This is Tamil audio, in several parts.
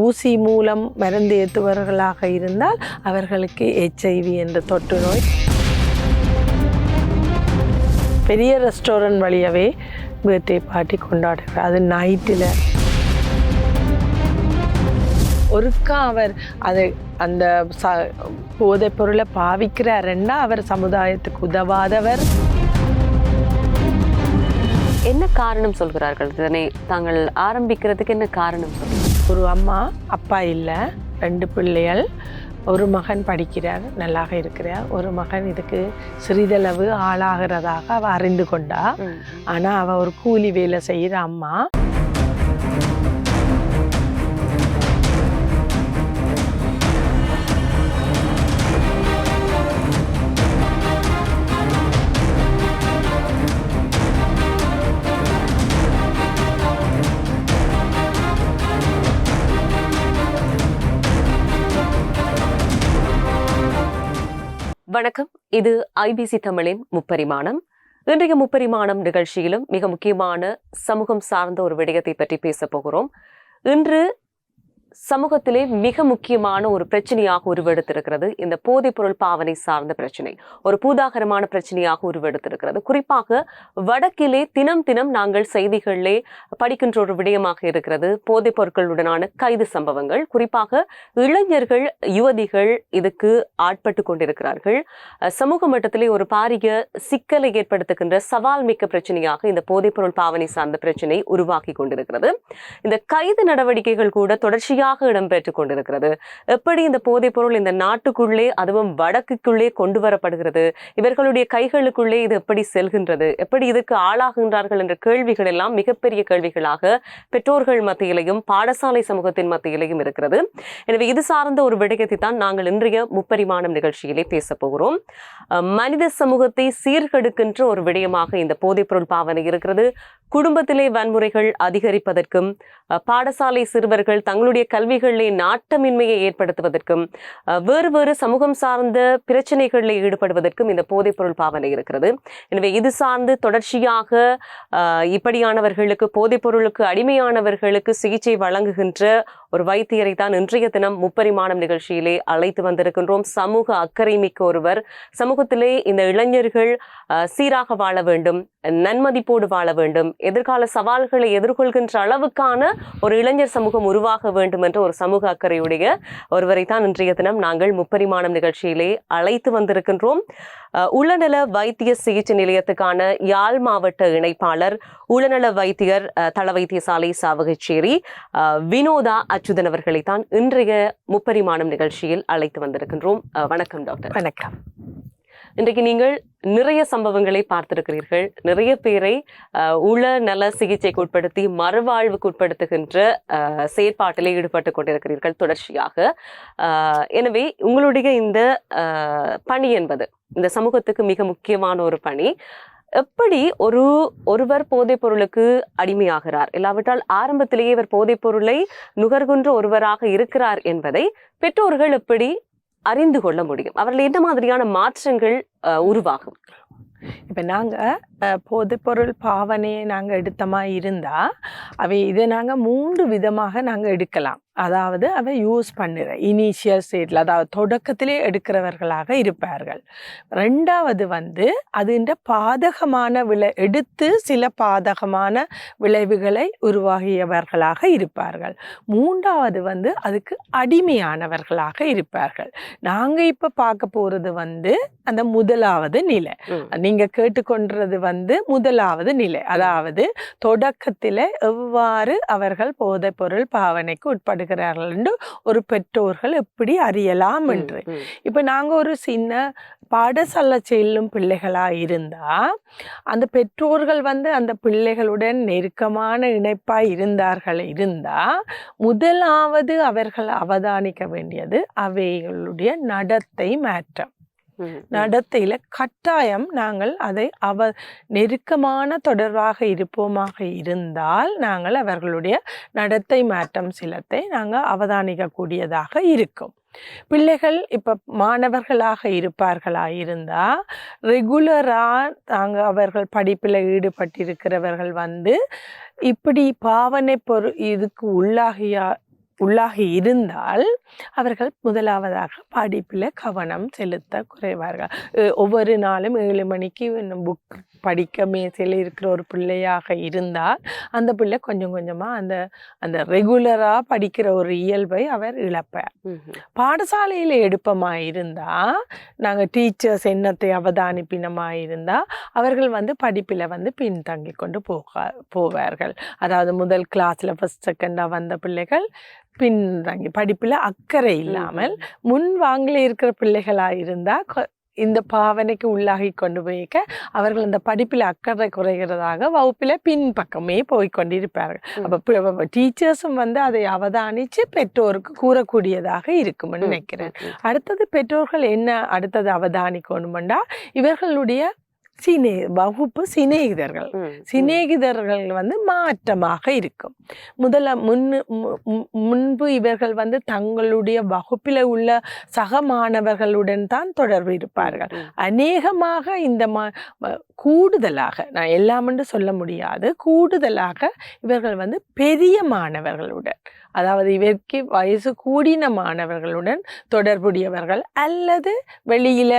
ஊசி மூலம் மருந்து ஏற்றுபவர்களாக இருந்தால் அவர்களுக்கு ஹெச்ஐவி என்ற தொற்று நோய். பெரிய ரெஸ்டாரண்ட் வழியாகவே பர்த்டே பார்ட்டி கொண்டாடுகிறார் அது நைட்டில் ஒருக்கா அவர் அதை அந்த ச போதைப் பொருளை பாவிக்கிறாருன்னா அவர் சமுதாயத்துக்கு உதவாதவர். என்ன காரணம் சொல்கிறார்கள்? இதனை தாங்கள் ஆரம்பிக்கிறதுக்கு என்ன காரணம் சொல்கிறார்கள்? ஒரு அம்மா அப்பா இல்லை. ரெண்டு பிள்ளைகள். ஒரு மகன் படிக்கிறார் நல்லாக இருக்கிறார். ஒரு மகன் இதுக்கு சிறிதளவு ஆளாகிறதாக அவ அறிந்து கொண்டா. ஆனால் அவ ஒரு கூலி வேலை செய்கிற அம்மா. வணக்கம். இது ஐபிசி தமிழின் முப்பரிமாணம். இன்றைய முப்பரிமாணம் நிகழ்ச்சியிலும் மிக முக்கியமான சமூகம் சார்ந்த ஒரு விடயத்தை பற்றி பேசப் போகிறோம். இன்று சமூகத்திலே மிக முக்கியமான ஒரு பிரச்சனையாக உருவெடுத்திருக்கிறது. இந்த போதைப்பொருள் பாவனை சார்ந்த பிரச்சனை. ஒரு பூதாகரமான பிரச்சனையாக உருவெடுத்திருக்கிறது. குறிப்பாக வடக்கிலே தினம் தினம் நாங்கள் செய்திகளிலே படிக்கின்ற ஒரு விடயமாக இருக்கிறது. போதைப் பொருட்களுடனான கைது சம்பவங்கள். குறிப்பாக இளைஞர்கள் யுவதிகள் இதுக்கு ஆட்பட்டு கொண்டிருக்கிறார்கள். சமூக மட்டத்திலே ஒரு பாரிய சிக்கலை ஏற்படுத்துகின்ற சவால் மிக்க பிரச்சனையாக இந்த போதைப்பொருள் பாவனை சார்ந்த பிரச்சனை உருவாக்கி கொண்டிருக்கிறது. இந்த கைது நடவடிக்கைகள் கூட தொடர்ச்சியாக சரியாக இடம்பெற்றுக் கொண்டிருக்கிறது. எப்படி இந்த போதைப் பொருள் இந்த நாட்டுக்குள்ளே அதுவும் வடக்குக்குள்ளே கொண்டு வரப்படுகிறது? இவர்களுடைய கைகளுக்குள்ளே இது எப்படி செல்கின்றது? எப்படி இதுக்கு ஆளாகின்றார்கள் என்ற கேள்விகள் எல்லாம் மிகப்பெரிய கேள்விகளாக பெற்றோர்கள் மத்தியிலையும் பாடசாலை சமூகத்தின் மத்தியிலையும் இருக்கிறது. எனவே இது சார்ந்த ஒரு விடயத்தை தான் நாங்கள் இன்றைய முப்பரிமாணம் நிகழ்ச்சியிலே பேச போகிறோம். மனித சமூகத்தை சீர்கெடுக்கின்ற ஒரு விடயமாக இந்த போதைப்பொருள் பாவனை இருக்கிறது. குடும்பத்திலே வன்முறைகள் அதிகரிப்பதற்கும் பாடசாலை சிறுவர்கள் தங்களுடைய கல்விகளிலே நாட்டமின்மையை ஏற்படுத்துவதற்கும் வேறு வேறு சமூகம் சார்ந்த பிரச்சனைகளில் ஈடுபடுவதற்கும் இந்த போதைப்பொருள் பாவனை இருக்கிறது. எனவே இது சார்ந்து தொடர்ச்சியாக இப்படியானவர்களுக்கு போதைப்பொருளுக்கு அடிமையானவர்களுக்கு சிகிச்சை வழங்குகின்ற ஒரு வைத்தியரை தான் இன்றைய தினம் முப்பரிமாணம் நிகழ்ச்சியிலே அழைத்து வந்திருக்கின்றோம். சமூக அக்கறை மிக்க ஒருவர். சமூகத்திலே இந்த இளைஞர்கள் சீராக வாழ வேண்டும் நன்மதிப்போடு வாழ வேண்டும் எதிர்கால சவால்களை எதிர்கொள்கின்ற அளவுக்கான ஒரு இளைஞர் சமூகம் உருவாக வேண்டும் என்ற ஒரு சமூக அக்கறையுடைய ஒருவரை தான் இன்றைய தினம் நாங்கள் முப்பரிமாணம் நிகழ்ச்சியிலே அழைத்து வந்திருக்கின்றோம். அஹ், உளநல வைத்திய சிகிச்சை நிலையத்துக்கான யாழ் மாவட்ட இணைப்பாளர் உளநல வைத்தியர் அஹ், தள வைத்தியசாலை சாவகச்சேரி வினோதா அச்சுதன் அவர்களை தான் இன்றைய முப்பரிமாணம் நிகழ்ச்சியில் அழைத்து வந்திருக்கின்றோம். வணக்கம் டாக்டர். வணக்கம். இன்றைக்கு நீங்கள் நிறைய சம்பவங்களை பார்த்திருக்கிறீர்கள். நிறைய பேரை உள நல சிகிச்சைக்கு உட்படுத்தி மறுவாழ்வுக்கு உட்படுத்துகின்ற செயற்பாட்டிலே ஈடுபட்டு கொண்டிருக்கிறீர்கள் தொடர்ச்சியாக. எனவே உங்களுடைய இந்த பணி என்பது இந்த சமூகத்துக்கு மிக முக்கியமான ஒரு பணி. எப்படி ஒரு ஒருவர் போதைப் பொருளுக்கு அடிமையாகிறார்? இல்லாவிட்டால் ஆரம்பத்திலேயே இவர் போதைப் பொருளை நுகர்கின்ற ஒருவராக இருக்கிறார் என்பதை பெற்றோர்கள் எப்படி அறிந்து கொள்ள முடியும்? அவர்கள் என்ன மாதிரியான மாற்றங்கள் உருவாகும்? இப்போ நாங்கள் போதைப்பொருள் பாவனையை நாங்கள் எடுத்தமா இருந்தால் அவை இதை நாங்கள் மூன்று விதமாக நாங்கள் எடுக்கலாம். அதாவது அவை யூஸ் பண்ணுற இனிஷியல் ஸ்டேட்டில் அதாவது தொடக்கத்திலே எடுக்கிறவர்களாக இருப்பார்கள். ரெண்டாவது வந்து அதுன்ற பாதகமான விளை எடுத்து சில பாதகமான விளைவுகளை உருவாகியவர்களாக இருப்பார்கள். மூன்றாவது வந்து அதுக்கு அடிமையானவர்களாக இருப்பார்கள். நாங்கள் இப்போ பார்க்க போகிறது வந்து அந்த முதலாவது நிலை. ம். நீங்க கேட்டுக்கொண்டது வந்து முதலாவது நிலை. அதாவது தொடக்கத்தில் எவ்வாறு அவர்கள் போதைப்பொருள் பாவனைக்கு உட்படுகிறார்கள் என்று ஒரு பெற்றோர்கள் எப்படி அறியலாம் என்று. இப்போ நாங்கள் ஒரு சின்ன பாடசாலை செல்லும் பிள்ளைகளா இருந்தா அந்த பெற்றோர்கள் வந்து அந்த பிள்ளைகளுடன் நெருக்கமான இணைப்பாய் இருந்தார்கள் இருந்தா முதலாவது அவர்கள் அவதானிக்க வேண்டியது அவைகளுடைய நடத்தை மாற்றம். நடத்தையில கட்டாயம் நாங்கள் அதை அவ நெருக்கமான தொடர்பாக இருப்போமாக இருந்தால் நாங்கள் அவர்களுடைய நடத்தை மாற்றம் சிலத்தை நாங்கள் அவதானிக்கக்கூடியதாக இருக்கும். பிள்ளைகள் இப்போ மாணவர்களாக இருப்பார்களா இருந்தா ரெகுலரா நாங்கள் அவர்கள் படிப்பில் ஈடுபட்டிருக்கிறவர்கள் வந்து இப்படி பாவனை பொரு இதுக்கு உள்ளாகியா உள்ளாகி இருந்தால் அவர்கள் முதலாவதாக படிப்பில் கவனம் செலுத்த குறைவார்கள். ஒவ்வொரு நாளும் ஏழு மணிக்கு புக் படிக்க மேசையில் இருக்கிற ஒரு பிள்ளையாக இருந்தால் அந்த பிள்ளை கொஞ்சம் கொஞ்சமாக அந்த அந்த ரெகுலராக படிக்கிற ஒரு இயல்பை அவர் இழப்பார். பாடசாலையில் எடுப்பமாக இருந்தால் நாங்கள் டீச்சர்ஸ் எண்ணத்தை அவதானிப்பினமாக இருந்தால் அவர்கள் வந்து படிப்பில் வந்து பின்தங்கி கொண்டு போக போவார்கள். அதாவது முதல் கிளாஸில் ஃபஸ்ட் செகண்டாக வந்த பிள்ளைகள் பின்தங்கி படிப்பில் அக்கறை இல்லாமல் முன் வாங்கில் இருக்கிற பிள்ளைகளாக இருந்தால் இந்த பாவனைக்கு உள்ளாகி கொண்டு போய்க்க அவர்கள் அந்த படிப்பில் அக்கறை குறைகிறதாக வகுப்பில் பின்பக்கமே போய் கொண்டிருப்பார்கள். அப்போ டீச்சர்ஸும் வந்து அதை அவதானித்து பெற்றோருக்கு கூறக்கூடியதாக இருக்கும்னு நினைக்கிறேன். அடுத்தது பெற்றோர்கள் என்ன அடுத்தது அவதானிக்கணுமெண்டா? இவர்களுடைய சினே வகுப்பு சிநேகிதர்கள். சிநேகிதர்கள் வந்து மாற்றமாக இருக்கும் முதல்ல முன்னு மு- மு- முன்பு இவர்கள் வந்து தங்களுடைய வகுப்பில் உள்ள சக மாணவர்களுடன் தான் தொடர்பு இருப்பார்கள். அநேகமாக இந்த மா கூடுதலாக நான் எல்லாமென்று சொல்ல முடியாது கூடுதலாக இவர்கள் வந்து பெரிய மாணவர்களுடன் அதாவது இவருக்கு வயசு கூடின மாணவர்களுடன் தொடர்புடையவர்கள் அல்லது வெளியில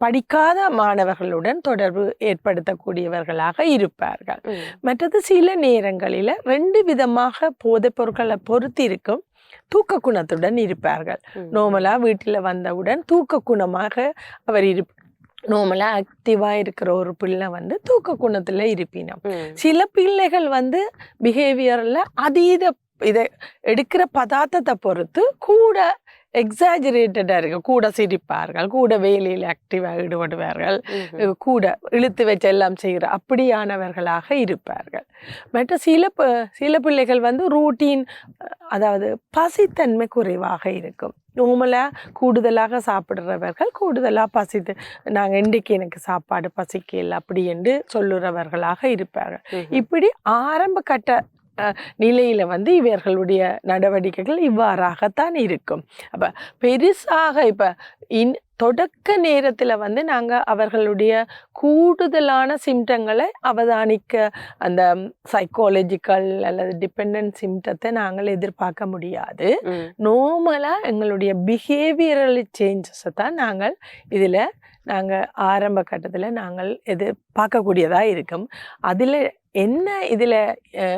படிக்காத மாணவர்களுடன் தொடர்பு ஏற்படுத்தக்கூடியவர்களாக இருப்பார்கள். மற்றது சில நேரங்களில் ரெண்டு விதமாக போதைப் பொருட்களை பொறுத்து இருக்கும் தூக்க குணத்துடன் இருப்பார்கள் ம். நோமலாக வீட்டில் வந்தவுடன் தூக்க குணமாக அவர் இரு நோமலாக ஆக்டிவாக இருக்கிற ஒரு பிள்ளை வந்து தூக்க குணத்தில் இருப்பினம். சில பிள்ளைகள் வந்து பிஹேவியரில் அதீத இதை எடுக்கிற பதார்த்தத்தை பொறுத்து கூட எக்ஸாஜரேட்டடாக இருக்கு கூட சிரிப்பார்கள் கூட வேலையில் ஆக்டிவாக ஈடுபடுவார்கள். கூட இழுத்து வச்சு எல்லாம் செய்கிற அப்படியானவர்களாக இருப்பார்கள் மற்ற சில சில பிள்ளைகள் வந்து ரூட்டீன் அதாவது பசித்தன்மை குறைவாக இருக்கும் நார்மலாக கூடுதலாக சாப்பிடுறவர்கள் கூடுதலாக பசித்து நாங்கள் இன்றைக்கு எனக்கு சாப்பாடு பசிக்கல அப்படி என்று சொல்லுறவர்களாக இருப்பார்கள். இப்படி ஆரம்ப கட்ட நிலையில வந்து இவர்களுடைய நடவடிக்கைகள் இவ்வாறாகத்தான் இருக்கும். அப்ப பெருசாக இப்ப இன் தொடக்க நேரத்துல வந்து நாங்க அவர்களுடைய கூடுதலான சிம்டங்களை அவதானிக்க அந்த சைக்காலஜிக்கல் அல்லது டிபெண்ட் சிம்டத்தை நாங்கள் எதிர்பார்க்க முடியாது. நார்மலாக எங்களுடைய பிஹேவியரல் சேஞ்சஸை தான் நாங்கள் இதில் நாங்கள் ஆரம்ப கட்டத்தில் நாங்கள் எதிர்பார்க்கக்கூடியதாக இருக்கும். அதில் என்ன இதில்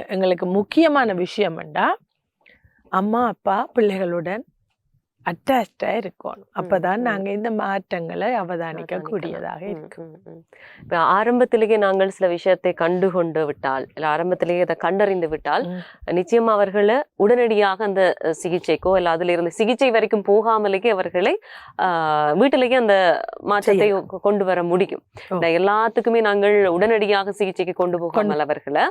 எங்களுக்கு முக்கியமான விஷயம்ண்டா அம்மா அப்பா பிள்ளைகளுடன் அட்டாச்சாக இருக்கணும். அப்போ தான் ம். நாங்கள் இந்த மாற்றங்களை அவதானிக்கக்கூடியதாக இருக்கும். இப்ப ஆரம்பத்திலேயே நாங்கள் சில விஷயத்தை கண்டுகொண்டு விட்டால் இல்ல ஆரம்பத்திலேயே அதை கண்டறிந்து விட்டால். நிச்சயமா அவர்களை உடனடியாக அந்த சிகிச்சைக்கோ இல்ல அதுல இருந்து சிகிச்சை வரைக்கும் போகாமலேயே அவர்களை ஆஹ், வீட்டிலேயே அந்த மாற்றத்தை கொண்டு வர முடியும். எல்லாத்துக்குமே நாங்கள் உடனடியாக சிகிச்சைக்கு கொண்டு போகாமல் அவர்களை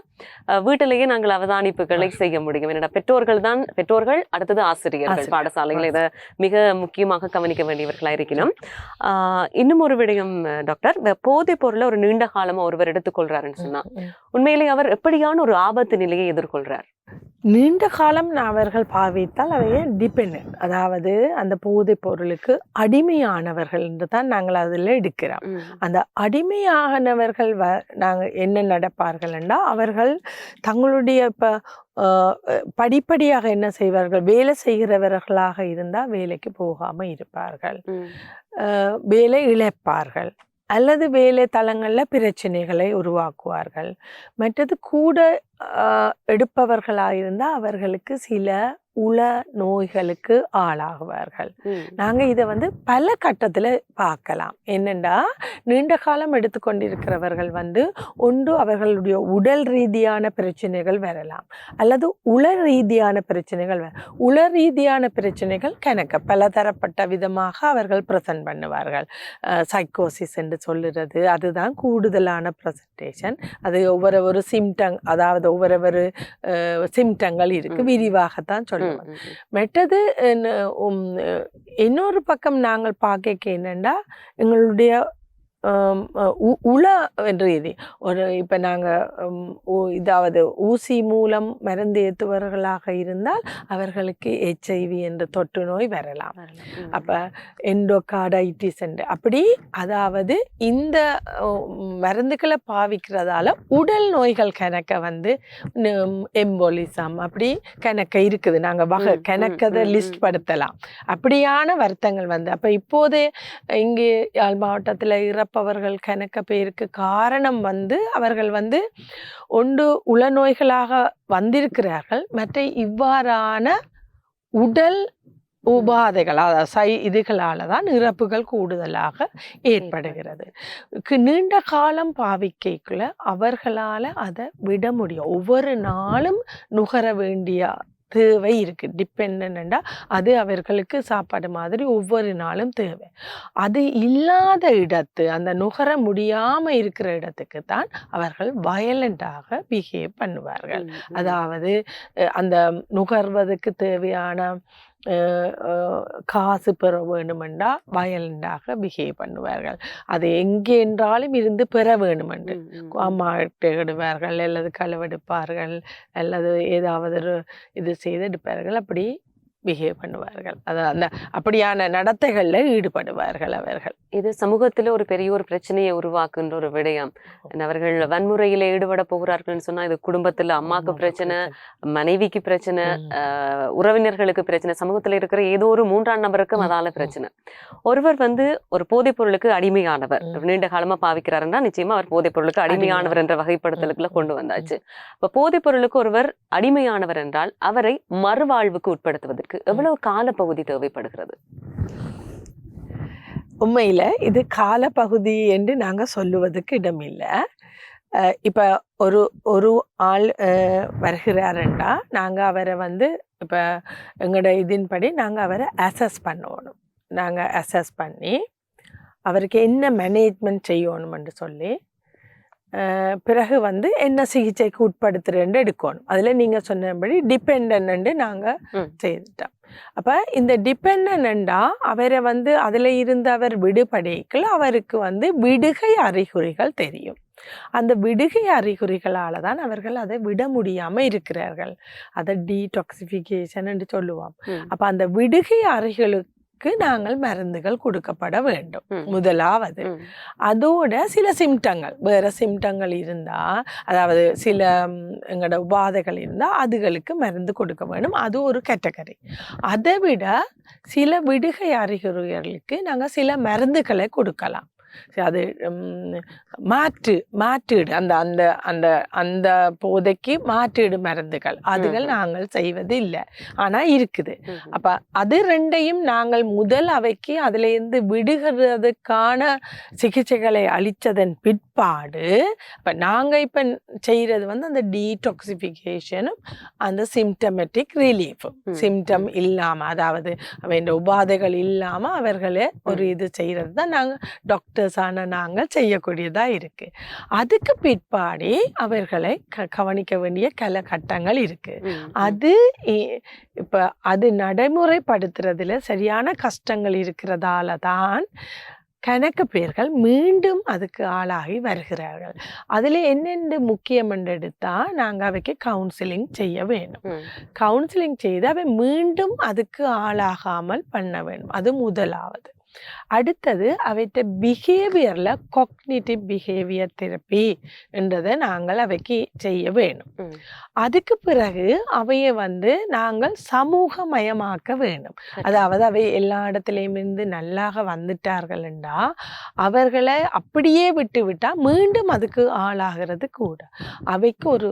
வீட்டிலேயே நாங்கள் அவதானிப்புகளை செய்ய முடியும். என்னடா பெற்றோர்கள் தான் பெற்றோர்கள் அடுத்தது ஆசிரியர்கள் ஆசிரியர். பாடசாலைகள் இதை மிக முக்கியமாக கவனிக்க வேண்டியவர்களா இருக்கணும் இன்னும் ஒரு விடயம் டாக்டர். போதைப் பொருளை ஒரு நீண்ட காலமா ஒருவர் எடுத்துக்கொள்றாருன்னு சொன்னா ம். உண்மையிலேயே அவர் எப்படியான ஒரு ஆபத்து நிலையை எதிர்கொள்றார்? நீண்ட காலம் அவர்கள் பாவித்தால் அவைய டிபெண்ட் அதாவது அந்த போதைப் பொருளுக்கு அடிமையானவர்கள் என்று தான் நாங்கள் அதில் எடுக்கிறோம். அந்த அடிமையானவர்கள் வ நாங்கள் என்ன நடப்பார்கள்னா அவர்கள் தங்களுடைய இப்போ படிப்படியாக என்ன செய்வார்கள்? வேலை செய்கிறவர்களாக இருந்தால் வேலைக்கு போகாமல் இருப்பார்கள். வேலை இழப்பார்கள். அல்லது வேலை தளங்களில் பிரச்சனைகளை உருவாக்குவார்கள். மற்றது கூட இருந்தால் அவர்களுக்கு சில உள நோய்களுக்கு ஆளாகுவார்கள். நாங்கள் இதை வந்து பல கட்டத்தில் பார்க்கலாம் என்னென்னா நீண்ட காலம் எடுத்துக்கொண்டிருக்கிறவர்கள் வந்து ஒன்று அவர்களுடைய உடல் ரீதியான பிரச்சனைகள் வரலாம். அல்லது உள ரீதியான பிரச்சனைகள் வர உள ரீதியான பிரச்சனைகள் கணக்க. பலதரப்பட்ட விதமாக அவர்கள் ப்ரெசன்ட் பண்ணுவார்கள். சைக்கோசிஸ் என்று சொல்லுறது அதுதான் கூடுதலான ப்ரெசன்டேஷன் அது ஒவ்வொரு ஒரு சிம்டம் அதாவது ஒவ்வொரு சிம்டங்கள் இருக்கு. ம். விரிவாகத்தான் சொல்லுவோம் அஹ், இன்னொரு பக்கம் நாங்கள் பார்க்க என்னன்னா எங்களுடைய உள ரீதி ஒரு இப்போ நாங்கள் இதாவது ஊசி மூலம் மருந்து ஏற்றுபவர்களாக இருந்தால் அவர்களுக்கு ஹெச்ஐவி என்ற தொற்று நோய் வரலாம். அப்போ எண்டோகார்டைட்டிஸ் என்று அப்படி அதாவது இந்த மருந்துகளை பாவிக்கிறதால உடல் நோய்கள் கணக்க வந்து எம்போலிசம் அப்படி கணக்க இருக்குது. நாங்கள் வகை கணக்கதை லிஸ்ட். படுத்தலாம். அப்படியான வருத்தங்கள் வந்து அப்போ இப்போதே இங்கே யாழ் மாவட்டத்தில் இறப்பவர்கள் கணக்க பேருக்கு காரணம் வந்து அவர்கள் வந்து ஒன்று உளநோய்களாக வந்திருக்கிறார்கள். மற்ற இவ்வாறான உடல் உபாதைகள் அதாவது சை இதுகளால் தான் இறப்புகள் கூடுதலாக ஏற்படுகிறது. நீண்ட காலம் பாவிக்கைக்குள்ள அவர்களால் அதை விட முடியும். ஒவ்வொரு நாளும் நுகர வேண்டிய தேவை இருக்கு. டிபெண்டா அது அவர்களுக்கு சாப்பாடு மாதிரி ஒவ்வொரு நாளும் தேவை. அது இல்லாத இடத்து அந்த நுகர முடியாம இருக்கிற இடத்துக்கு தான் அவர்கள் வயலண்டாக பிஹேவ் பண்ணுவார்கள். அதாவது அந்த நுகர்வதற்கு தேவையான காசு பெற வேண்டுமென்றா வயலண்டாக பிஹேவ் பண்ணுவார்கள். அது எங்கே என்றாலும் இருந்து பெற ம். அம்மாட்டிடுவார்கள் அல்லது களவெடுப்பார்கள் அல்லது ஏதாவது ஒரு இது செய்து எடுப்பார்கள். அப்படி பிஹேவ் பண்ணுவார்கள். அது அந்த அப்படியான நடத்தைகளில் ஈடுபடுவார்கள் அவர்கள். இது சமூகத்துல ஒரு பெரிய ஒரு பிரச்சனையை உருவாக்குன்ற ஒரு விடயம். அவர்கள் வன்முறையில ஈடுபட போகிறார்கள்னு சொன்னா இது குடும்பத்துல அம்மாக்கு பிரச்சனை மனைவிக்கு பிரச்சனை உறவினர்களுக்கு பிரச்சனை. சமூகத்துல இருக்கிற ஏதோ ஒரு மூன்றாம் நபருக்கும் அதால. பிரச்சனை. ஒருவர் வந்து ஒரு போதைப் பொருளுக்கு அடிமையானவர். நீண்ட காலமா பாவிக்கிறாருன்னா நிச்சயமா அவர் போதைப் பொருளுக்கு அடிமையானவர். என்ற வகைப்படுத்தலுக்குள்ள கொண்டு வந்தாச்சு. அப்ப போதைப் பொருளுக்கு ஒருவர் அடிமையானவர் என்றால் அவரை மறுவாழ்வுக்கு உட்படுத்துவதற்கு எவ்வளவு காலப்பகுதி தேவைப்படுகிறது? உண்மையில் இது காலப்பகுதி என்று நாங்கள் சொல்லுவதற்கு இடமில்லை. இப்போ ஒரு ஒரு ஆள் அஹ், வருகிறாருண்டா நாங்கள் அவரை வந்து இப்போ எங்களோட இதின்படி நாங்கள் அவரை அசஸ் பண்ணணும். நாங்கள் அசஸ் பண்ணி அவருக்கு என்ன மேனேஜ்மெண்ட் செய்யணும்னு சொல்லி பிறகு வந்து என்ன சிகிச்சைக்கு உட்படுத்துறேன்னு எடுக்கணும். அதில் நீங்கள் சொன்னபடி டிபெண்ட் நாங்கள். செய்துட்டோம். அப்போ இந்த டிபெண்டா அவரை வந்து அதில் இருந்து அவர் விடுபடைக்குள்ள அவருக்கு வந்து விடுகை அறிகுறிகள் தெரியும். அந்த விடுகை அறிகுறிகளால தான் அவர்கள் அதை விட முடியாம இருக்கிறார்கள். அதை டீடாக்சிஃபிகேஷன் என்று சொல்லுவோம். அப்ப அந்த விடுகை அறிகுறிகளுக்கு நாங்கள் மருந்துகள் கொடுக்கப்பட வேண்டும். முதலாவது. அதோட சில சிம்டங்கள் வேற சிம்டங்கள் இருந்தா அதாவது சில எங்களோட உபாதைகள் இருந்தா அதுகளுக்கு மருந்து கொடுக்க வேண்டும் அது ஒரு கேட்டகரி அதை விட சில விடுகை அறிகுறிகளுக்கு நாங்கள் சில மருந்துகளை கொடுக்கலாம். சரி, அது மாற்று மாற்றீடு அந்த அந்த அந்த அந்த போதைக்கு மாற்றீடு மருந்துகள் அதுகள். நாங்கள் செய்வது இல்லை ஆனா இருக்குது. அப்ப அது ரெண்டையும் நாங்கள் முதல் அவைக்கு அதுல இருந்து விடுகிறதுக்கான சிகிச்சைகளை அளித்ததன் பிற்பாடு இப்ப நாங்க இப்ப செய்யறது வந்து அந்த டீடாக்சிஃபிகேஷனும் அந்த சிம்டமெட்டிக் ரிலீஃபும். சிம்டம் இல்லாம அதாவது அவன் உபாதைகள் இல்லாம அவர்களே ஒரு இது செய்யறது தான் நாங்க டாக்டர்ஸான நாங்கள் செய்யக்கூடியதா இருக்கு அதுக்கு பிற்பாடு அவர்களை க- கவனிக்க வேண்டிய கல கட்டங்கள் இருக்கு ம். ம். அது இப்ப அது நடைமுறைப்படுத்துறதுல சரியான கஷ்டங்கள் இருக்கிறதால தான் கணக்கு பேர்கள் மீண்டும் அதுக்கு ஆளாகி வருகிறார்கள். அதுல என்னென்ன முக்கியம் என்று எடுத்தா நாங்க அவைக்கு கவுன்சிலிங் செய்ய வேணும் ம். கவுன்சிலிங் செய்து அவை மீண்டும் அதுக்கு ஆளாகாமல் பண்ண வேண்டும். அது முதலாவது. அடுத்தது அவைத்த பிஹேவியர்ல கொக்னிட்டிவ் பிஹேவியர் தெரப்பி என்றதை நாங்கள் அவைக்கு செய்ய வேணும். அதுக்கு பிறகு அவையை வந்து நாங்கள் சமூகமயமாக்க வேண்டும். அதாவது அவை எல்லா இடத்துலையும் இருந்து நல்லாக வந்துட்டார்கள்டா அவர்களை அப்படியே விட்டு விட்டா மீண்டும் அதுக்கு ஆளாகிறது கூட. அவைக்கு ஒரு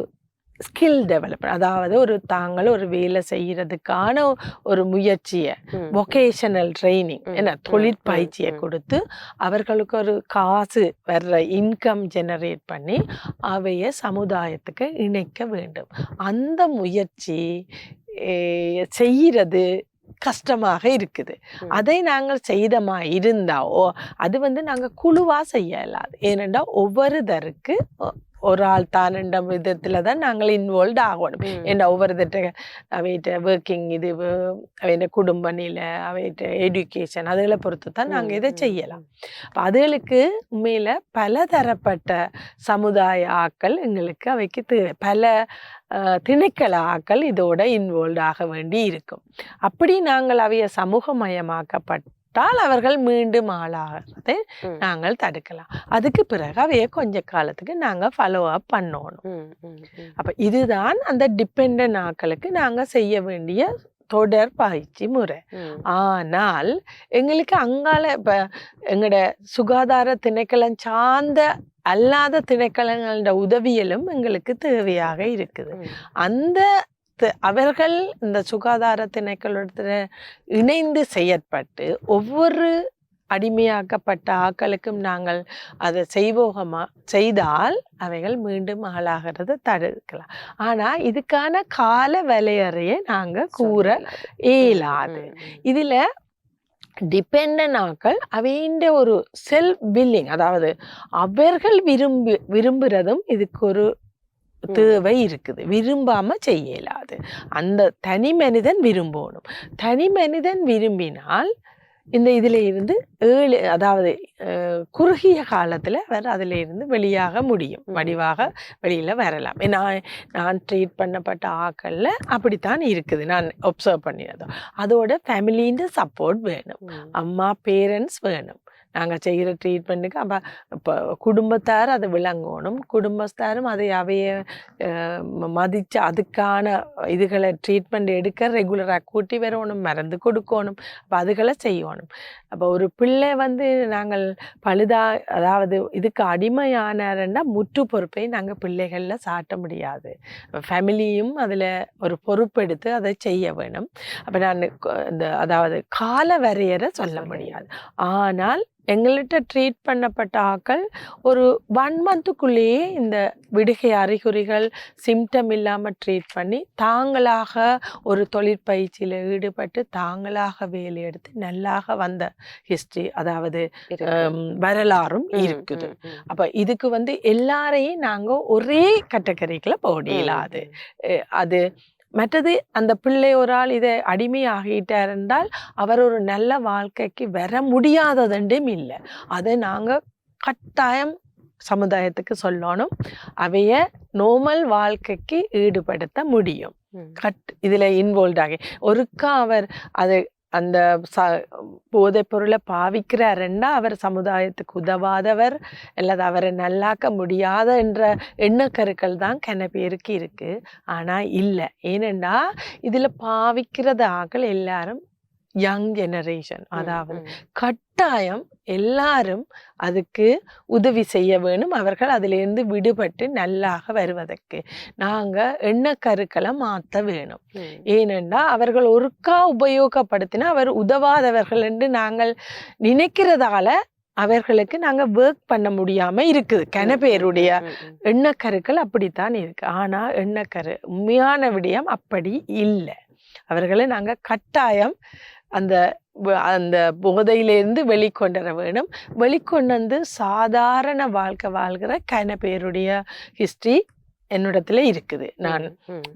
ஸ்கில் டெவலப்மெண்ட் அதாவது ஒரு தாங்கள் ஒரு வேலை செய்யறதுக்கான ஒரு முயற்சியை. வொகேஷனல் ட்ரைனிங் என்ன தொழிற்பயிற்சியை. கொடுத்து அவர்களுக்கு ஒரு காசு வர்ற இன்கம் ஜெனரேட் பண்ணி அவைய சமுதாயத்துக்கு இணைக்க வேண்டும் அந்த முயற்சி செய்யறது கஷ்டமாக இருக்குது. அதை நாங்கள் செய்தமா இருந்தாவோ அது வந்து நாங்கள் குழுவா செய்ய இயலாது ஏனென்றால் ஒவ்வொருதருக்கு ஒரு ஆள் தானண்ட விதத்துல தான் நாங்கள் இன்வால்வ் ஆகணும். ம். ஏன்னா ஒவ்வொரு திட்ட அவைகிட்ட ஒர்க்கிங் இது அவையிட்ட குடும்ப நிலை அவைகிட்ட எஜுகேஷன் அதுகளை பொறுத்து தான் நாங்கள் இதை செய்யலாம். அப்ப அதுகளுக்கு உண்மையில பலதரப்பட்ட சமுதாய ஆக்கள் எங்களுக்கு அவைக்கு தேவை பல திணைக்கள ஆக்கள் இதோட இன்வால்வ் ஆக வேண்டி இருக்கும். அப்படி நாங்கள் அவைய சமூகமயமாக்கப்பட்டால் அவர்கள் மீண்டும் ஆளாகிறதை. நாங்கள் தடுக்கலாம் அதுக்கு பிறகு அவைய கொஞ்ச காலத்துக்கு நாங்கள் ஃபாலோ அப் பண்ணணும். அப்ப இதுதான் அந்த டிபெண்ட் ஆக்களுக்கு நாங்க செய்ய வேண்டிய தொடர் பயிற்சி முறை. ஆனால் எங்களுக்கு அங்கால இப்ப எங்களோட சுகாதார திணைக்களம் சார்ந்த அல்லாத திணைக்களங்களோட உதவியலும் எங்களுக்கு தேவையாக இருக்குது. அந்த அவர்கள் இந்த சுகாதார திணைக்களத்தில் இணைந்து செயற்பட்டு ஒவ்வொரு அடிமையாக்கப்பட்ட ஆக்களுக்கும் நாங்கள் அதை செய்வோகமா செய்தால் அவைகள் மீண்டும் ஆளாகிறத தடுக்கலாம் ஆனா இதுக்கான கால வரையறையை நாங்க கூற இயலாது. இதுல டிபெண்ட் ஆக்கள் அவைண்ட ஒரு செல்ஃப் பில்லிங் அதாவது அவர்கள் விரும்பி விரும்புறதும் இதுக்கு ஒரு. தேவை இருக்குது. விரும்பாம செய்ய இயலாது அந்த தனி மனிதன் விரும்பணும். தனி மனிதன் விரும்பினால் இந்த இதுல இருந்து ஏழு அதாவது குறுகிய காலத்துல அவர் அதுல இருந்து வெளியாக முடியும். வடிவாக வெளியில வரலாம். நான் நான் ட்ரீட் பண்ணப்பட்ட ஆக்கள்ல அப்படித்தான் இருக்குது. நான் ஒப்சர்வ் பண்ணினதும். அதோட ஃபேமிலின்ற சப்போர்ட் வேணும். அம்மா பேரண்ட்ஸ் வேணும். நாங்கள் செய்கிற ட்ரீட்மெண்ட்டுக்கு அப்போ இப்போ குடும்பத்தார் அதை விளங்கணும். குடும்பத்தாரும் அதை அவைய அஹ், ம- மதிச்சு அதுக்கான இதுகளை ட்ரீட்மெண்ட் எடுக்க ரெகுலராக கூட்டி வரணும் மருந்து கொடுக்கணும். அப்போ அதுகளை செய்யணும். அப்போ ஒரு பிள்ளை வந்து நாங்கள் பழுதா அதாவது இதுக்கு அடிமையானாருன்னா முற்று பொறுப்பை நாங்கள் பிள்ளைகளில் சாட்ட முடியாது. ஃபேமிலியும் அதில் ஒரு பொறுப்பெடுத்து அதை செய்ய வேணும். அப்போ நான் இந்த அதாவது கால வரையறை சொல்ல முடியாது. ஆனால் எங்கள்கிட்ட ட்ரீட் பண்ணப்பட்ட ஆக்கள் ஒரு ஒன் மந்த்துக்குள்ளேயே இந்த விடுகை அறிகுறிகள் சிம்டம் இல்லாமல் ட்ரீட் பண்ணி தாங்களாக ஒரு தொழிற்பயிற்சியில் ஈடுபட்டு தாங்களாக வேலை எடுத்து நல்லாக வந்த ஹிஸ்ட்ரி அதாவது வரலாறும் இருக்குது. அப்ப இதுக்கு வந்து எல்லாரையும் நாங்க ஒரே கேட்டகரிக்குள்ள போடியலாது அது மற்றது அந்த பிள்ளை ஒரு ஆள் இதை அடிமையாகிட்டார் என்றால் அவர் ஒரு நல்ல வாழ்க்கைக்கு வர முடியாததுண்டும் இல்லை. அதை நாங்க கட்டாயம் சமுதாயத்துக்கு சொல்லணும். அவைய நோமல் வாழ்க்கைக்கு ஈடுபடுத்த முடியும். கட் இதில் இன்வால்வ் ஆகி ஒருக்கா அவர் அது அந்த ச போதைப் பொருளை பாவிக்கிறாருன்னா அவர் சமுதாயத்துக்கு உதவாதவர் அல்லது அவரை நல்லாக்க முடியாத என்ற எண்ணக்கருக்கள் தான் கன பேருக்கு இருக்குது ஆனால் இல்லை. ஏனெண்டா இதில் பாவிக்கிறது ஆக்கள் எல்லாரும் யங் ஜெனரேஷன் அதாவது. கட்டாயம் எல்லாரும் அதுக்கு உதவி செய்ய வேணும். அவர்கள் அதிலிருந்து விடுபட்டு நல்லாக வருவதற்கு. நாங்க எண்ணக்கருக்களை மாற்ற வேணும். ஏனென்றா அவர்கள் ஒருக்கா உபயோகப்படுத்தினா அவர் உதவாதவர்கள் என்று நாங்கள் நினைக்கிறதால அவர்களுக்கு நாங்க ஒர்க் பண்ண முடியாம இருக்குது. கன பேருடைய ம், ம், ம். எண்ணக்கருக்கள் அப்படித்தான் இருக்கு. ஆனா எண்ணக்கரு உண்மையான விடயம் அப்படி இல்லை. அவர்களை நாங்க கட்டாயம் அந்த அந்த போதையிலேருந்து வெளிக்கொண்டு வேணும். வெளிக்கொண்டு வந்து சாதாரண வாழ்க்கை வாழ்கிற கன பேருடைய ஹிஸ்ட்ரி என்னிடத்துல இருக்குது. நான்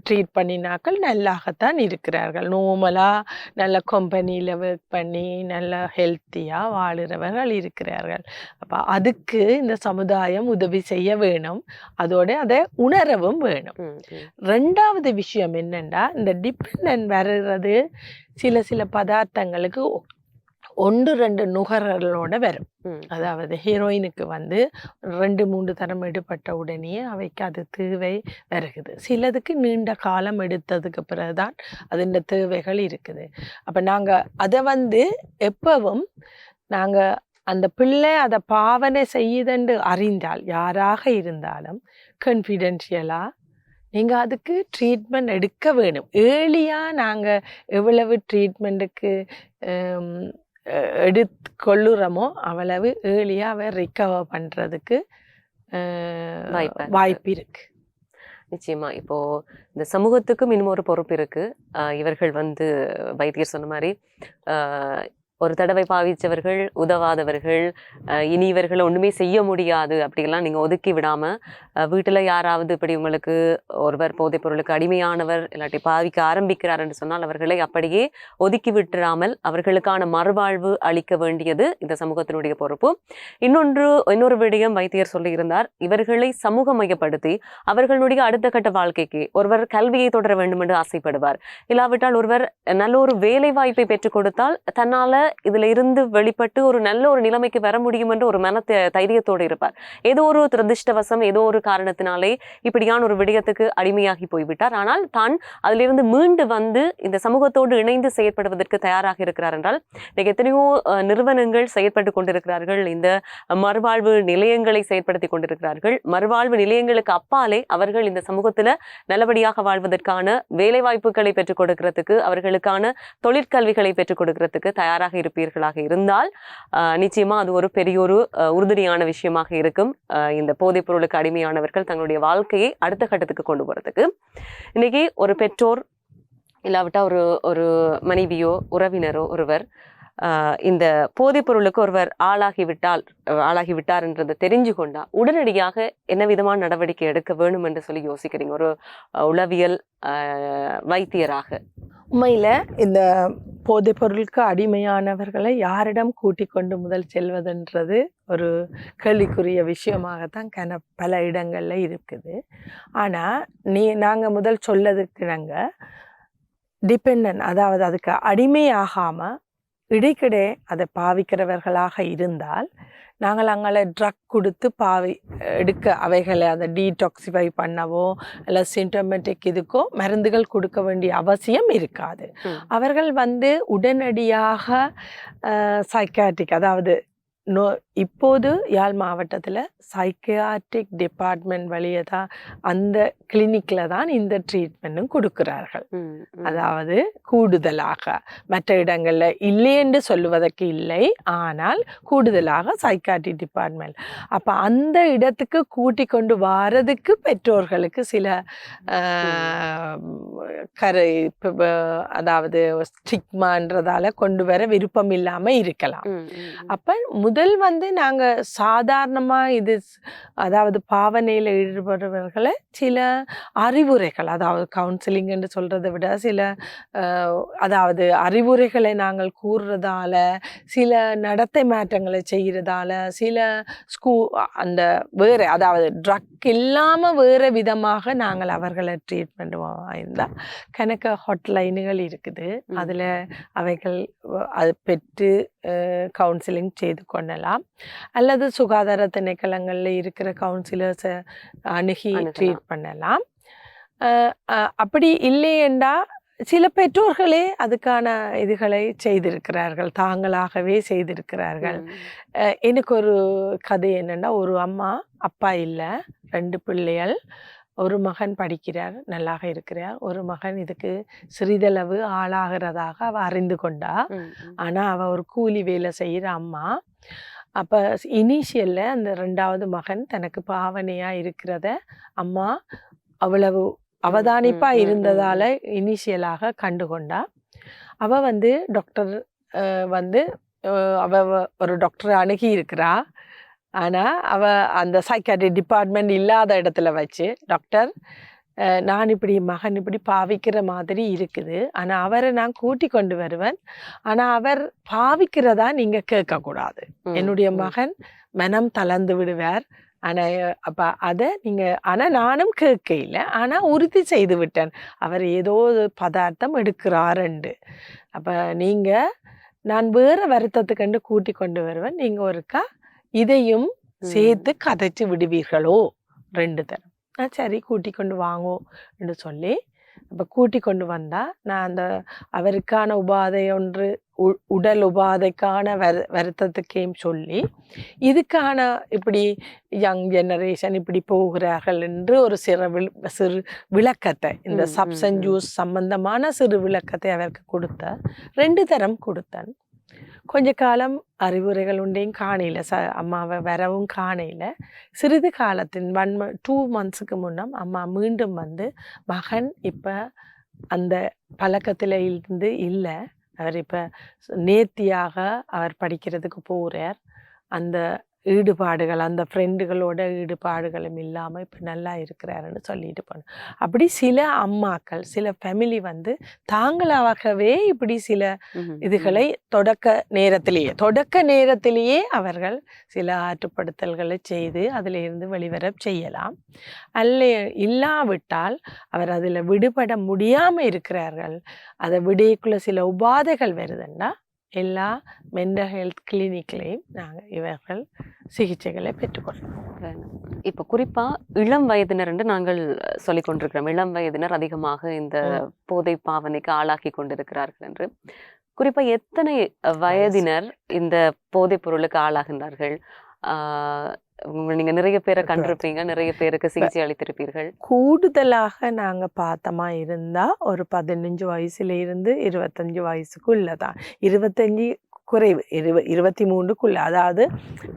ட்ரீட் பண்ணினாக்கள் நல்லாகத்தான் இருக்கிறார்கள். நோமலாக நல்ல கம்பெனியில் ஒர்க் பண்ணி நல்ல ஹெல்த்தியாக வாழுறவர்கள் இருக்கிறார்கள். அப்போ அதுக்கு இந்த சமுதாயம் உதவி செய்ய வேணும். அதோட அதை உணரவும் வேணும். ரெண்டாவது விஷயம் என்னன்னா இந்த டிபெண்ட் வர்றது சில சில பதார்த்தங்களுக்கு ஒன்று ரெண்டு நுகரலோட வரும். அதாவது ஹீரோயினுக்கு வந்து ரெண்டு மூன்று தரம் எடுபட்ட உடனே அவைக்கு அது தேவை வருகுது சிலதுக்கு நீண்ட காலம் எடுத்ததுக்கு பிறகுதான் அதின் தேவைகள் இருக்குது. அப்போ நாங்கள் அதை வந்து எப்பவும் நாங்கள் அந்த பிள்ளை அதை பாவனை செய்யுதுன்னு அறிந்தால் யாராக இருந்தாலும் கன்ஃபிடென்ஷியலாக நீங்கள் அதுக்கு ட்ரீட்மெண்ட் எடுக்க வேணும். ஏர்லியாக நாங்கள் எவ்வளவு ட்ரீட்மெண்ட்டுக்கு எடுத்துக்கொள்ளுறோமோ அவ்வளவு ஏர்லியாக அவ ரிக்கவர் பண்ணுறதுக்கு வாய்ப்பு. வாய்ப்பு இருக்கு. நிச்சயமா. இப்போ இந்த சமூகத்துக்கும் இன்னும் ஒரு பொறுப்பு இருக்கு. ஆஹ் இவர்கள் வந்து வைத்தியர் சொன்ன மாதிரி ஒரு தடவை பாவிச்சவர்கள் உதவாதவர்கள் இனி இவர்களை ஒன்றுமே செய்ய முடியாது அப்படிலாம் நீங்கள் ஒதுக்கி விடாமல் வீட்டில் யாராவது இப்படி உங்களுக்கு ஒருவர் போதைப் பொருளுக்கு அடிமையானவர் இல்லாட்டி பாவிக்க ஆரம்பிக்கிறார் என்று சொன்னால் அவர்களை அப்படியே ஒதுக்கி விட்டுறாமல் அவர்களுக்கான மறுவாழ்வு அளிக்க வேண்டியது இந்த சமூகத்தினுடைய பொறுப்பு. இன்னொன்று இன்னொரு விடயம் வைத்தியர் சொல்லியிருந்தார். இவர்களை சமூகமயப்படுத்தி அவர்களுடைய அடுத்த கட்ட வாழ்க்கைக்கு ஒருவர் கல்வியை தொடர வேண்டும் என்று ஆசைப்படுவார். இல்லாவிட்டால் ஒருவர் நல்ல ஒரு வேலை வாய்ப்பை பெற்றுக் கொடுத்தால் தன்னால் இதுல இருந்து வெளிப்பட்டு ஒரு நல்ல ஒரு நிலைமைக்கு வர முடியும் என்று ஒரு மன தைரியத்தோடு இருப்பார். ஏதோ ஒரு துரதிருஷ்டவசம் ஏதோ ஒரு காரணத்தினாலே இப்படியான ஒரு விடயத்துக்கு அடிமையாகி போய்விட்டார். ஆனால் தான் அதிலிருந்து மீண்டு வந்து இந்த சமூகத்தோடு இணைந்து செயற்படுவதற்கு தயாராக இருக்கிறார் என்றால் இன்னைக்கு எத்தனையோ நிறுவனங்கள் செயற்பட்டு கொண்டிருக்கிறார்கள். இந்த மறுவாழ்வு நிலையங்களை செயற்படுத்தி கொண்டிருக்கிறார்கள். மறுவாழ்வு நிலையங்களுக்கு அப்பாலே அவர்கள் இந்த சமூகத்துல நல்லபடியாக வாழ்வதற்கான வேலைவாய்ப்புகளை பெற்றுக் கொடுக்கிறதுக்கு அவர்களுக்கான தொழிற்கல்விகளை பெற்றுக் கொடுக்கிறதுக்கு தயாராக இருப்பீர்களாக இருந்தால் நிச்சயமாக நிச்சயமா அது ஒரு பெரிய ஒரு உறுதுணையான விஷயமாக இருக்கும். இந்த போதைப் பொருளுக்கு அடிமையானவர்கள் தங்களுடைய வாழ்க்கையை அடுத்த கட்டத்துக்கு கொண்டு போகிறதுக்கு இன்னைக்கு ஒரு பெற்றோர் இல்லாவிட்டா ஒரு ஒரு மனைவியோ உறவினரோ ஒருவர் ஆஹ், இந்த போதைப் பொருளுக்கு ஒருவர் ஆளாகிவிட்டால் ஆளாகிவிட்டார் என்றதை தெரிஞ்சு கொண்டா உடனடியாக என்ன விதமான நடவடிக்கை எடுக்க வேணும் என்று சொல்லி யோசிக்கிறீங்க? ஒரு உளவியல் ஆஹ், வைத்தியராக. உண்மையில இந்த போதைப் பொருளுக்கு அடிமையானவர்களை யாரிடம் கூட்டிக் கொண்டு முதல் செல்வதுன்றது ஒரு கேள்விக்குரிய விஷயமாகத்தான் கன பல இடங்களில் இருக்குது. ஆனால் நீ நாங்கள் முதல் சொல்லதுக்கு நாங்கள் டிபெண்டன்ட் அதாவது அதுக்கு அடிமையாகாமல் இடைக்கிடே அதை பாவிக்கிறவர்களாக இருந்தால் நாங்கள் அங்கே ட்ரக் கொடுத்து பாவி எடுக்க அவைகளை அதை டீடாக்சிஃபை பண்ணவோ இல்லை சிம்டமேட்டிக் இதுக்கோ மருந்துகள் கொடுக்க வேண்டிய அவசியம் இருக்காது. அவர்கள் வந்து உடனடியாக சைக்காட்ரிக் அதாவது நோ இப்போது யாழ் மாவட்டத்தில் சைக்கியாட்ரிக் டிபார்ட்மெண்ட் வழியே தான் அந்த கிளினிக்கில் தான் இந்த ட்ரீட்மெண்ட்டும் கொடுக்கிறார்கள். அதாவது கூடுதலாக மற்ற இடங்களில் இல்லை என்று சொல்லுவதற்கு இல்லை ஆனால் கூடுதலாக சைக்காட்ரி டிபார்ட்மெண்ட் அப்போ அந்த இடத்துக்கு கூட்டி கொண்டு வாரதுக்கு பெற்றோர்களுக்கு சில கரை அதாவது ஸ்டிக்மான்றதால கொண்டு வர விருப்பம் இல்லாமல் இருக்கலாம். அப்போ முதல் வந்து நாங்கள் சாதாரணமாக இது அதாவது பாவனையில் ஈடுபடுறவர்களை சில அறிவுரைகள் அதாவது கவுன்சிலிங் என்று சொல்கிறத விட சில அதாவது அறிவுரைகளை நாங்கள் கூறுறதால சில நடத்தை மாற்றங்களை செய்கிறதால சில ஸ்கூ அந்த வேறு அதாவது ட்ரக் இல்லாமல் வேறு விதமாக நாங்கள் அவர்களை ட்ரீட் பண்ணுவோம் இருந்தால் கணக்க ஹாட்லைனுகள் இருக்குது. அதில் அவைகள் அது பெற்று கவுன்சிலிங் செய்து கொள்ளலாம் அல்லது சுகாதார திணைக்களங்களில் இருக்கிற கவுன்சிலர்ஸை அணுகி. ட்ரீட் பண்ணலாம். அப்படி இல்லையெண்டா சில பெற்றோர்களே அதுக்கான இதுகளை செய்திருக்கிறார்கள் தாங்களாகவே செய்திருக்கிறார்கள். எனக்கு ஒரு கதை என்னன்னா ஒரு அம்மா அப்பா இல்லை ரெண்டு பிள்ளைகள் ஒரு மகன் படிக்கிறார் நல்லாக இருக்கிறார். ஒரு மகன் இதுக்கு சிறிதளவு ஆளாகிறதாக அவ அறிந்து கொண்டா. ஆனால் அவள் ஒரு கூலி வேலை செய்கிற அம்மா. அப்போ இனிஷியலில் அந்த ரெண்டாவது மகன் தனக்கு பாவனையாக இருக்கிறத அம்மா அவ்வளவு அவதானிப்பாக இருந்ததால் இனிஷியலாக கண்டுகொண்டா அவள் வந்து டாக்டர் வந்து அவ ஒரு டாக்டரை அணுகி இருக்கிறா. ஆனால் அவ அந்த சைக்காட்ரி டிபார்ட்மெண்ட் இல்லாத இடத்துல வச்சு டாக்டர் நான் இப்படி மகன் இப்படி பாவிக்கிற மாதிரி இருக்குது. ஆனால் அவரை நான் கூட்டி கொண்டு வருவேன். ஆனால் அவர் பாவிக்கிறதா நீங்கள் கேட்கக்கூடாது. என்னுடைய. மகன் மனம் தளர்ந்து விடுவார். ஆனால் அப்போ அதை நீங்கள் ஆனால் நானும் கேட்க இல்லை ஆனால் உறுதி செய்து விட்டேன். அவர் ஏதோ ஒரு பதார்த்தம் எடுக்கிறாருண்டு. அப்போ நீங்கள் நான் வேறு வருத்தத்துக்கண்டு கூட்டி கொண்டு வருவேன். நீங்கள் ஒருக்கா இதையும். சேர்த்து கதைச்சு விடுவீர்களோ? ரெண்டு தரம். நான் சரி கூட்டி கொண்டு வாங்கோ என்று சொல்லி அப்போ கூட்டி கொண்டு வந்தா நான் அந்த அவருக்கான உபாதை ஒன்று உ- உடல் உபாதைக்கான வரு வருத்தத்துக்கையும் சொல்லி இதுக்கான இப்படி யங் ஜெனரேஷன் இப்படி போகிறார்கள் என்று ஒரு சிறு வில் சிறு விளக்கத்தை இந்த சப்சன். ஜூஸ் சம்பந்தமான சிறு விளக்கத்தை அவருக்கு கொடுத்த ரெண்டு தரம் கொடுத்தேன் கொஞ்ச காலம் அறிவுரைகள் உண்டையும் காணையில். ச அம்மாவை வரவும் காணையில். சிறிது காலத்தின் ஒன் டூ மந்த்ஸுக்கு முன்னம் அம்மா மீண்டும் வந்து மகன் இப்போ அந்த பழக்கத்தில் இருந்து இல்லை. அவர் இப்போ நேர்த்தியாக அவர் படிக்கிறதுக்கு போகிறார் அந்த ஈடுபாடுகள் அந்த ஃப்ரெண்டுகளோட ஈடுபாடுகளும் இல்லாமல் இப்போ நல்லா இருக்கிறாருன்னு சொல்லிட்டு போனோம். அப்படி சில அம்மாக்கள் சில ஃபேமிலி வந்து தாங்களாகவே இப்படி சில. இதுகளை தொடக்க நேரத்திலேயே தொடக்க நேரத்திலேயே அவர்கள் சில ஆற்றுப்படுத்தல்களை செய்து அதிலிருந்து வெளிவர செய்யலாம். அல்ல இல்லாவிட்டால் அவர் அதில் விடுபட முடியாமல் இருக்கிறார்கள். அதை விடைக்குள்ள சில உபாதைகள் வருதுன்னா எல்லா மென்டல் ஹெல்த் கிளினிக்லேயும் நாங்கள் இவர்கள் சிகிச்சைகளை பெற்றுக்கொள்கிறோம். இப்ப குறிப்பா இளம் வயதினர் என்று நாங்கள் சொல்லிக் கொண்டிருக்கிறோம். இளம் வயதினர் அதிகமாக இந்த போதை பாவனைக்கு ஆளாக்கி கொண்டிருக்கிறார்கள் என்று. குறிப்பா எத்தனை வயதினர் இந்த போதைப் பொருளுக்கு ஆளாகின்றார்கள்? நீங்க நிறைய பேரை கண்டிருப்பீங்க நிறைய பேருக்கு சிகிச்சை அளித்திருப்பீர்கள். கூடுதலாக நாங்கள் பார்த்தோமா இருந்தால் ஒரு பதினஞ்சு வயசுல இருந்து இருபத்தஞ்சு வயசுக்குள்ள தான் இருபத்தஞ்சி குறைவு இருவ இருபத்தி மூணுக்குள்ள அதாவது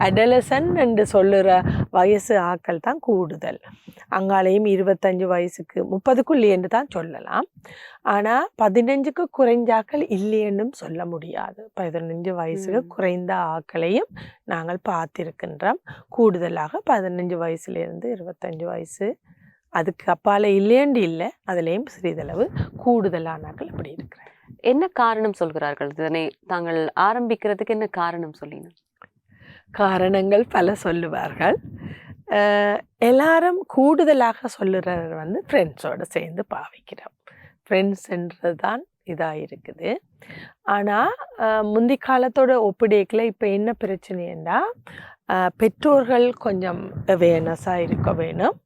அடலசன் என்று சொல்லுற வயசு ஆக்கள் தான் கூடுதல். அங்காலையும் இருபத்தஞ்சு வயசுக்கு முப்பதுக்குள்ளே என்று தான் சொல்லலாம். ஆனால் பதினஞ்சுக்கு குறைஞ்சாக்கள் இல்லையென்னும் சொல்ல முடியாது. பதினஞ்சு வயசுக்கு. குறைந்த ஆக்களையும் நாங்கள் பார்த்திருக்கின்றோம். கூடுதலாக பதினஞ்சு வயசுலேருந்து இருபத்தஞ்சு வயசு அதுக்கு அப்பால இல்லையண்டு இல்லை அதுலேயும் சிறிதளவு கூடுதலானாக்கள் அப்படி இருக்கிறார் என்ன காரணம் சொல்கிறார்கள்? இதனை தாங்கள் ஆரம்பிக்கிறதுக்கு என்ன காரணம் சொல்லின? காரணங்கள் பல சொல்லுவார்கள். எல்லாரும் கூடுதலாக சொல்லுறவர் வந்து ஃப்ரெண்ட்ஸோடு சேர்ந்து பாவிக்கிறோம். ஃப்ரெண்ட்ஸ்ன்றது தான் இதாக இருக்குது. ஆனால் முந்தி காலத்தோட ஒப்பிடைக்கில் இப்போ என்ன பிரச்சனைன்னா பெற்றோர்கள் கொஞ்சம் அவேர்னஸாக இருக்க வேணும்.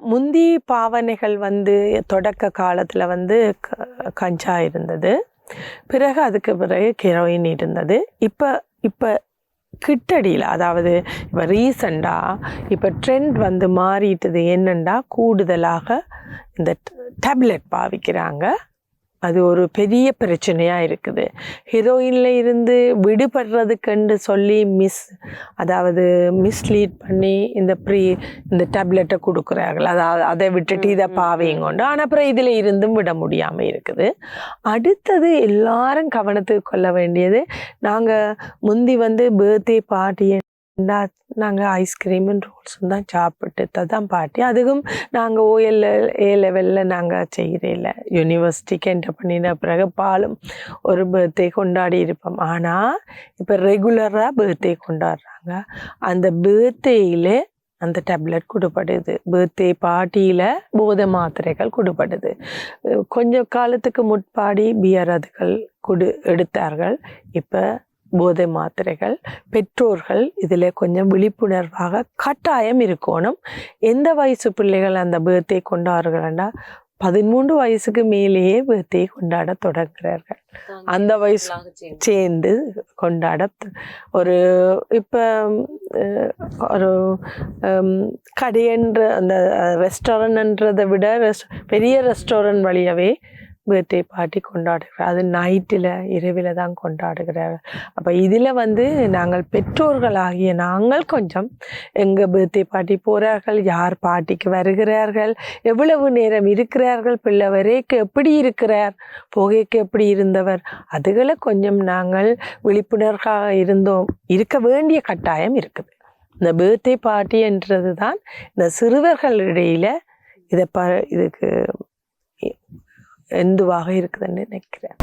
முந்தி பாவனைகள் வந்து தொடக்க காலத்தில் வந்து க- கஞ்சா இருந்தது. பிறகு அதுக்கு பிறகு கெரோயின் இருந்தது. இப்போ இப்போ கிட்டடியில் அதாவது இப்போ ரீசண்டாக இப்போ ட்ரெண்ட் வந்து மாறிட்டது என்னண்டா? கூடுதலாக இந்த டேப்லெட் பாவிக்கிறாங்க. அது ஒரு பெரிய பிரச்சனையாக இருக்குது. ஹீரோயினில் இருந்து விடுபடுறதுக்குன்னு சொல்லி மிஸ் அதாவது மிஸ்லீட் பண்ணி இந்த ப்ரீ இந்த டேப்லெட்டை கொடுக்குறார்கள். அதாவது அதை விட்டுட்டு இதை ம், ம், ம். பாவிங்கொண்டு ஆனால் அப்புறம் இதில் இருந்தும் விட முடியாமல் இருக்குது. அடுத்தது எல்லாரும் கவனத்துக்கு கொள்ள வேண்டியது நாங்கள் முந்தி வந்து பர்த்டே பார்ட்டி நான் நாங்கள் ஐஸ்கிரீமும் ரோல்ஸும் தான் சாப்பிட்டு தான் பார்ட்டி அதுவும் நாங்கள் ஓஎல் ஏ லெவலில் நாங்கள் செய்கிறேன் யூனிவர்சிட்டிக்கு என்டர் பண்ணின பிறகு பாலும் ஒரு பர்த்டே கொண்டாடி இருப்போம். ஆனால் இப்போ ரெகுலராக பர்த்டே கொண்டாடுறாங்க. அந்த பர்த்டேயில் அந்த டேப்லெட் கொடுப்படுது பர்த்டே பார்ட்டியில் போதை மாத்திரைகள் கொடுப்படுது கொஞ்சம் கொஞ்ச காலத்துக்கு முற்பாடி பியர் அதுகள் கொடு எடுத்தார்கள். இப்போ போதை மாத்திரைகள் பெற்றோர்கள் இதில் கொஞ்சம் விழிப்புணர்வாக கட்டாயம் இருக்கணும். எந்த வயசு பிள்ளைகள் அந்த பர்த்டே கொண்டாடுறாங்கன்னா பதிமூன்று வயசுக்கு மேலேயே பர்த்டே கொண்டாட தொடங்குறார்கள். அந்த வயசு சேர்ந்து கொண்டாட ஒரு இப்போ ஒரு கடையன்ற அந்த ரெஸ்டாரண்ட்ன்றதை விட ரெஸ் பெரிய ரெஸ்டாரண்ட் வழியாவே பர்த்டே பார்ட்டி கொண்டாடுகிறார். அது நைட்டில் இரவில் தான் கொண்டாடுகிறார். அப்போ இதில் வந்து நாங்கள் பெற்றோர்களாகிய நாங்கள் கொஞ்சம் எங்கள் பர்த்டே பார்ட்டி போகிறார்கள் யார் பார்ட்டிக்கு வருகிறார்கள் எவ்வளவு நேரம் இருக்கிறார்கள் பிள்ளை எப்படி இருக்கிறார் புகைக்கு எப்படி இருந்தவர் அதுகளை கொஞ்சம் நாங்கள் விழிப்புணர்வாக இருந்தோம். இருக்க வேண்டிய கட்டாயம் இருக்குது. இந்த பர்த்டே பார்ட்டின்றது தான் இந்த சிறுவர்களிடையில் இதை ப இதுக்கு எந்துவாக இருக்குதுன்னு நினைக்கிறேன்.